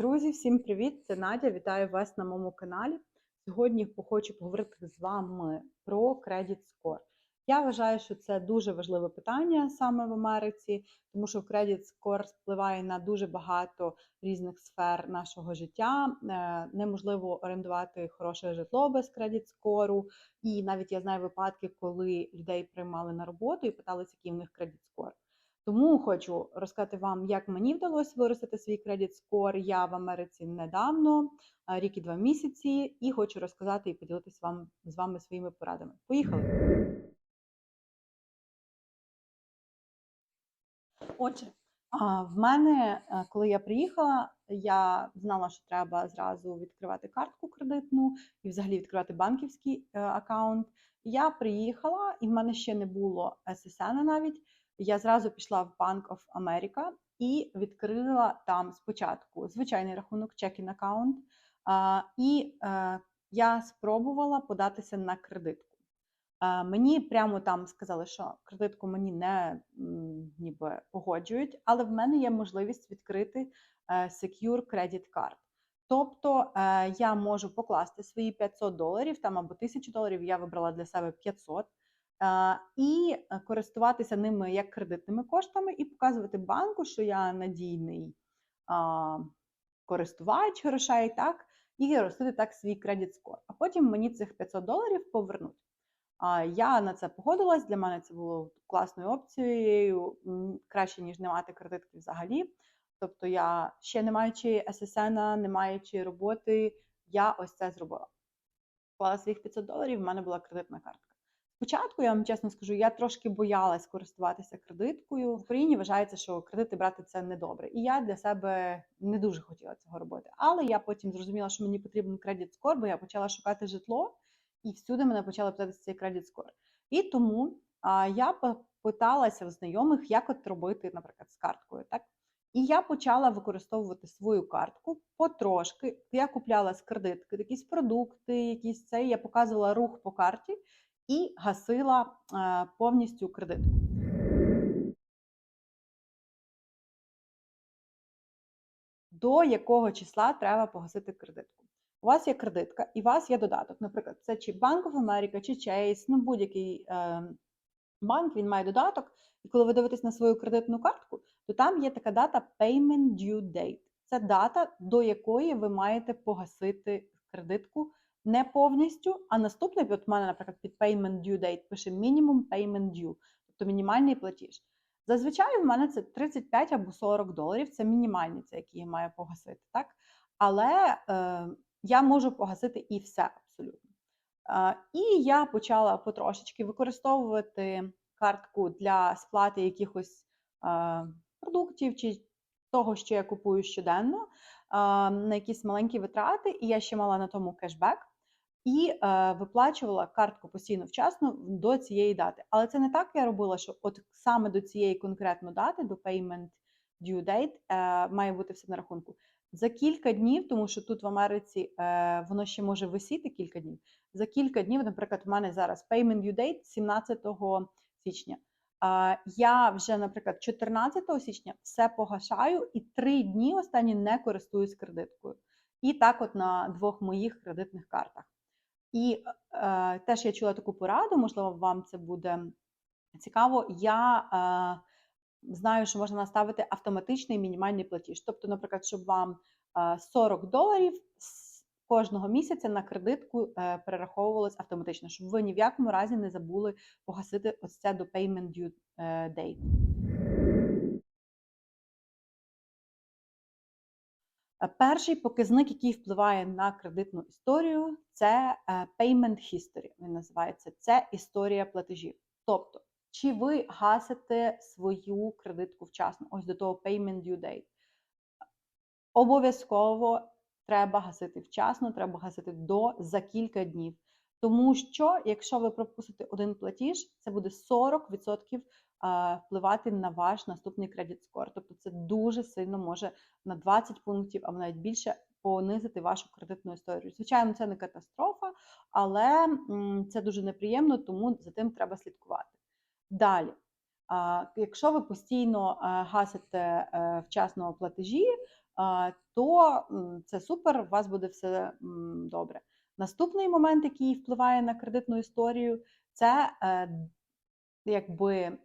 Друзі, всім привіт! Це Надя. Вітаю вас на моєму каналі. Сьогодні хочу поговорити з вами про Credit Score. Я вважаю, що це дуже важливе питання саме в Америці, тому що Credit Score впливає на дуже багато різних сфер нашого життя. Е, Неможливо орендувати хороше житло без Credit Score. І навіть я знаю випадки, коли людей приймали на роботу і питалися, який в них Credit Score. Тому хочу розказати вам, як мені вдалося виростити свій кредит скор. Я в Америці недавно, рік і два місяці, і хочу розказати і поділитися вам з вами своїми порадами. Поїхали! Отже, в мене, е, коли я приїхала, я знала, що треба зразу відкривати картку кредитну і взагалі відкривати банківський е, аккаунт. Я приїхала, і в мене ще не було SSN навіть. Я зразу пішла в Bank of America і відкрила там спочатку звичайний рахунок, чекін аккаунт, і е, я спробувала податися на кредитку. Мені прямо там сказали, що кредитку мені не ніби погоджують, але в мене є можливість відкрити е, Secure Credit Card. Тобто е, я можу покласти свої 500 доларів там або 1000 доларів. Я вибрала для себе 500 е, і е, користуватися ними як кредитними коштами, і показувати банку, що я надійний користувач грошей, так, і ростити так свій кредит скор. А потім мені цих 500 доларів повернуть. Я на це погодилась. Для мене це було класною опцією, краще ніж не мати кредитки взагалі. Тобто я ще не маючи SSN, не маючи роботи, я ось це зробила. Вклала своїх 500 доларів, в мене була кредитна картка. Спочатку, я вам чесно скажу, я трошки боялась користуватися кредиткою. В Україні вважається, що кредити брати це недобре. І я для себе не дуже хотіла цього робити. Але я потім зрозуміла, що мені потрібен кредит скор, бо я почала шукати житло, і всюди мене почали питатися цей кредит скор. І тому а, я питалася в знайомих, як от робити, наприклад, з карткою. Так? І я почала використовувати свою картку потрошки. Я купляла з кредитки якісь продукти, якісь це. Я показувала рух по карті і гасила е, повністю кредитку. До якого числа треба погасити кредитку? У вас є кредитка, і у вас є додаток. Наприклад, це чи Bank of America, чи Chase, ну будь-який е, банк він має додаток. І коли ви дивитесь на свою кредитну картку, то там є така дата Payment Due Date. Це дата, до якої ви маєте погасити кредитку не повністю, а наступний, от у мене, наприклад, під Payment Due Date пише Minimum Payment Due, тобто мінімальний платіж. Зазвичай в мене це 35 або 40 доларів, це мінімальний, це який я маю погасити. так? Але е, я можу погасити і все абсолютно. Е, і я почала потрошечки використовувати картку для сплати якихось е, продуктів чи того, що я купую щоденно, е, на якісь маленькі витрати, і я ще мала на тому кешбек і е, виплачувала картку постійно вчасно до цієї дати. Але це не так я робила, що от саме до цієї конкретної дати, до payment due date, е, має бути все на рахунку. За кілька днів, тому що тут в Америці е, воно ще може висіти кілька днів. За кілька днів, наприклад, у мене зараз payment due date 17 січня. Е, я вже, наприклад, 14 січня все погашаю і три дні останні не користуюсь кредиткою. І так, от на двох моїх кредитних картах. І е, теж я чула таку пораду, можливо, вам це буде цікаво. Я е, знаю, що можна наставити автоматичний мінімальний платіж. Тобто, наприклад, щоб вам е, 40 доларів кожного місяця на кредитку е, перераховувалось автоматично, щоб ви ні в якому разі не забули погасити ось це до payment due е, date. Перший показник, який впливає на кредитну історію, це е, payment history. Він називається це історія платежів. Тобто, чи ви гасите свою кредитку вчасно, ось до того payment due date. Обов'язково треба гасити вчасно, треба гасити до за кілька днів. Тому що, якщо ви пропустите один платіж, це буде 40% впливати на ваш наступний кредит скор. Тобто це дуже сильно може на 20 пунктів або навіть більше понизити вашу кредитну історію. Звичайно, це не катастрофа, але це дуже неприємно, тому за тим треба слідкувати. Далі, якщо ви постійно гасите е, вчасно платежі, то це супер, у вас буде все добре. Наступний момент, який впливає на кредитну історію, це е, якби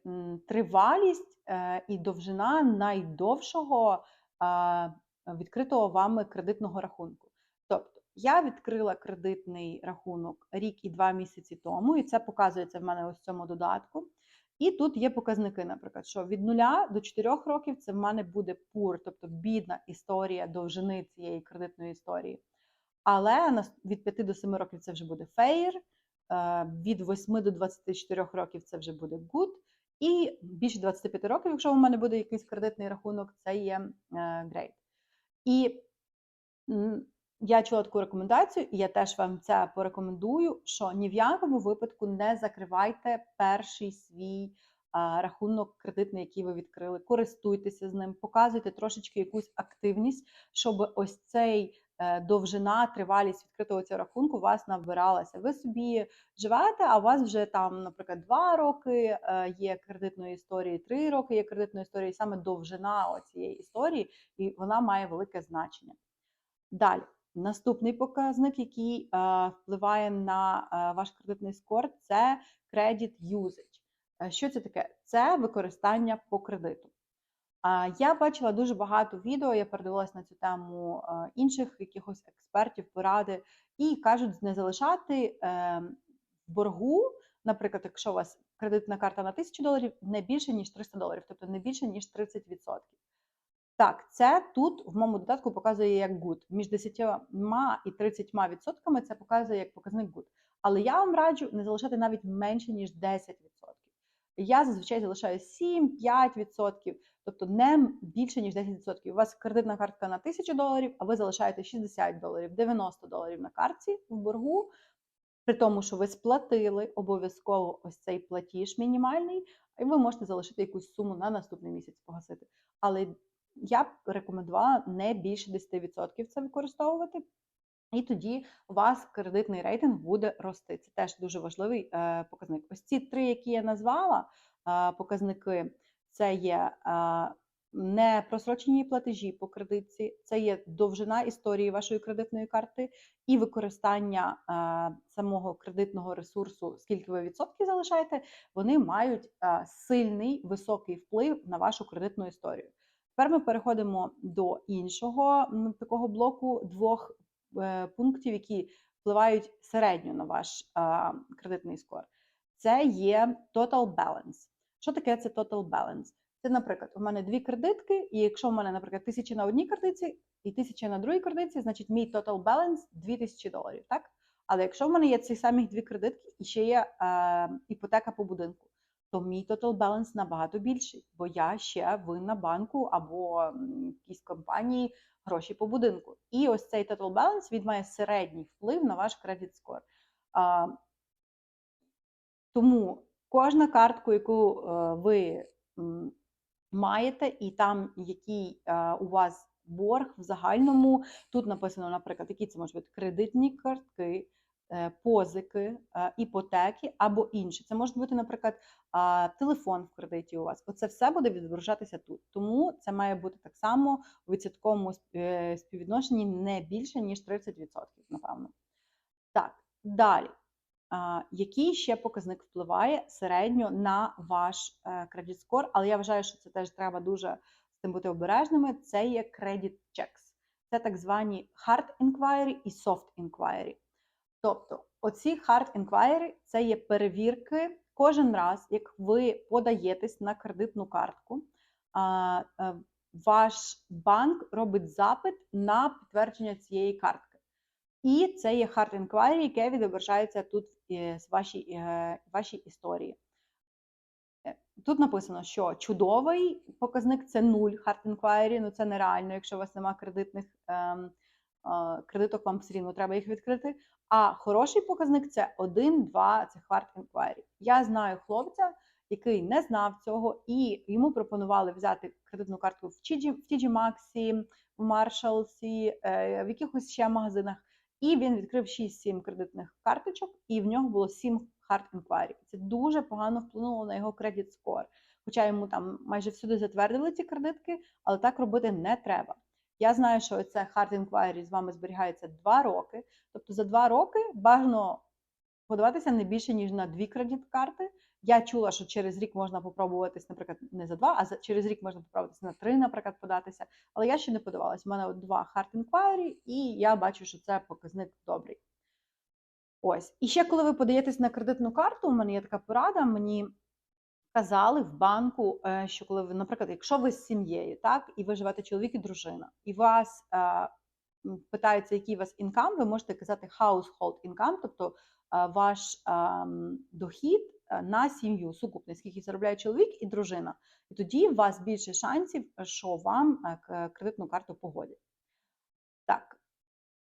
тривалість е, і довжина найдовшого відкритого вами кредитного рахунку. Тобто я відкрила кредитний рахунок рік і два місяці тому, і це показується в мене ось в цьому додатку. І тут є показники, наприклад, що від 0 до 4 років це в мене буде пур, тобто бідна історія довжини цієї кредитної історії. Але від 5 до 7 років це вже буде фейр, від 8 до 24 років це вже буде good, і більше 25 років, якщо у мене буде якийсь кредитний рахунок, це є е, great. І я чула таку рекомендацію, і я теж вам це порекомендую, що ні в якому випадку не закривайте перший свій а, рахунок кредитний, який ви відкрили. Користуйтеся з ним, показуйте трошечки якусь активність, щоб ось цей е, довжина, тривалість відкритого цього рахунку у вас набиралася. Ви собі живете, а у вас вже там, наприклад, два роки е, є кредитної історії, три роки є кредитної історії, саме довжина цієї історії, і вона має велике значення. Далі, наступний показник, який е, впливає на е, ваш кредитний скор, це usage. Е, Що це таке? Це використання по кредиту. Я бачила дуже багато відео, я передивилась на цю тему е, інших якихось експертів, поради, і кажуть, не залишати е, в боргу, наприклад, якщо у вас кредитна карта на 1000 доларів, не більше, ніж 300 доларів, тобто не більше, ніж 30%. Так, це тут в моєму додатку показує як good. Між 10 і 30 відсотками це показує як показник good. Але я вам раджу не залишати навіть менше, ніж 10%. Я зазвичай залишаю 7-5%, тобто не більше, ніж 10%. У вас кредитна картка на 1000 доларів, а ви залишаєте 60 доларів, 90 доларів на картці в боргу, при тому, що ви сплатили обов'язково ось цей платіж мінімальний, і ви можете залишити якусь суму на наступний місяць погасити. Але я б рекомендувала не більше 10% це використовувати. І тоді у вас кредитний рейтинг буде рости. Це теж дуже важливий е, показник. Ось ці три, які я назвала е, показники, це є е, непросрочені платежі по кредитці, це є довжина історії вашої кредитної карти і використання самого кредитного ресурсу, скільки ви відсотків залишаєте, вони мають сильний високий вплив на вашу кредитну історію. Тепер ми переходимо до іншого такого блоку двох е, пунктів, які впливають середньо на ваш кредитний скор. Це є total balance. Що таке це total balance? Це, наприклад, у мене дві кредитки, і якщо в мене, наприклад, тисяча на одній кредитці і тисяча на другій кредитці, значить мій total balance 2000 доларів. Так? Але якщо в мене є ці самі дві кредитки і ще є е, іпотека по будинку, то мій total balance набагато більший, бо я ще винна банку або якійсь компанії гроші по будинку. І ось цей total balance він має середній вплив на ваш credit score. А, тому кожна картку, яку е, ви маєте, і там який е, у вас борг в загальному, тут написано, наприклад, які це можуть бути кредитні картки, е, позики, іпотеки або інші. Це може бути, наприклад, телефон в кредиті у вас. Оце все буде відображатися тут. Тому це має бути так само у відсотковому співвідношенні не більше, ніж 30%, напевно. Так, далі. Який ще показник впливає середньо на ваш е, credit score? Але я вважаю, що це теж треба дуже з цим бути обережними. Це є credit checks. Це так звані hard inquiry і soft inquiry. Тобто, оці hard inquiry – це є перевірки кожен раз, як ви подаєтесь на кредитну картку. е, Ваш банк робить запит на підтвердження цієї картки. І це є hard inquiry, яке відображається тут е, з вашій, е, вашій історії. Е, Тут написано, що чудовий показник це 0 hard inquiry, ну це нереально, якщо у вас немає кредитних ем, е, кредиток, вам все рівно треба їх відкрити. А хороший показник це 1-2 це hard inquiry. Я знаю хлопця, який не знав цього, і йому пропонували взяти кредитну картку в TG, в Maxx, в е, в якихось ще магазинах. І він відкрив 6-7 кредитних карточок, і в нього було 7 hard inquiry. Це дуже погано вплинуло на його кредит скор. Хоча йому там майже всюди затвердили ці кредитки, але так робити не треба. Я знаю, що це hard inquiry з вами зберігається 2 роки. Тобто за 2 роки бажано подаватися не більше, ніж на 2 кредит-карти. Я чула, що через рік можна попробуватись, наприклад, не за 2, а за, через рік можна попробуватися на 3, наприклад, податися. Але я ще не подавалась. У мене от 2 hard inquiry, і я бачу, що це показник добрий. Ось. І ще коли ви подаєтесь на кредитну карту, у мене є така порада, мені казали в банку, е, що коли ви, наприклад, якщо ви з сім'єю, так, і ви живете чоловік і дружина, і вас е, питаються, який у вас інкам, ви можете казати household income, тобто ваш ем, дохід е, на сім'ю, сукупний, скільки заробляє чоловік і дружина. І тоді у вас більше шансів, що вам е, кредитну карту погодять. Так.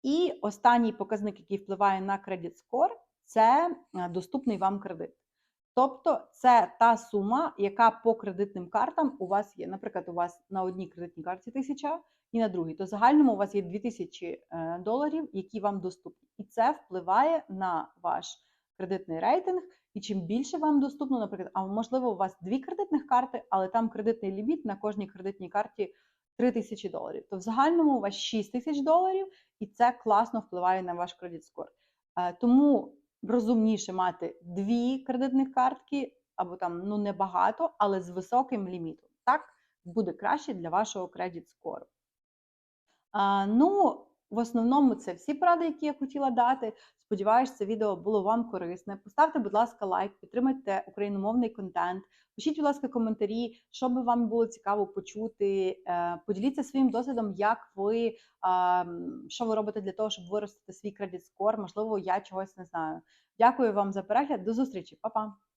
І останній показник, який впливає на кредит скор, це е, доступний вам кредит. Тобто це та сума, яка по кредитним картам у вас є. Наприклад, у вас на одній кредитній карті 1000 і на другій. То в загальному у вас є 2000 е, доларів, які вам доступні. І це впливає на ваш кредитний рейтинг. І чим більше вам доступно, наприклад, а можливо, у вас дві кредитних карти, але там кредитний ліміт на кожній кредитній карті 3000 доларів. То в загальному у вас 6 тисяч доларів, і це класно впливає на ваш кредит скор. Е, Тому розумніше мати дві кредитних картки, або там ну небагато, але з високим лімітом. Так буде краще для вашого кредит скору. Ну, в основному це всі поради, які я хотіла дати. Сподіваюсь, це відео було вам корисне. Поставте, будь ласка, лайк, підтримайте україномовний контент. Пишіть, будь ласка, коментарі, що би вам було цікаво почути. Е, Поділіться своїм досвідом, як ви що ви робите для того, щоб виростити свій кредит скор. Можливо, я чогось не знаю. Дякую вам за перегляд. До зустрічі, Па-па!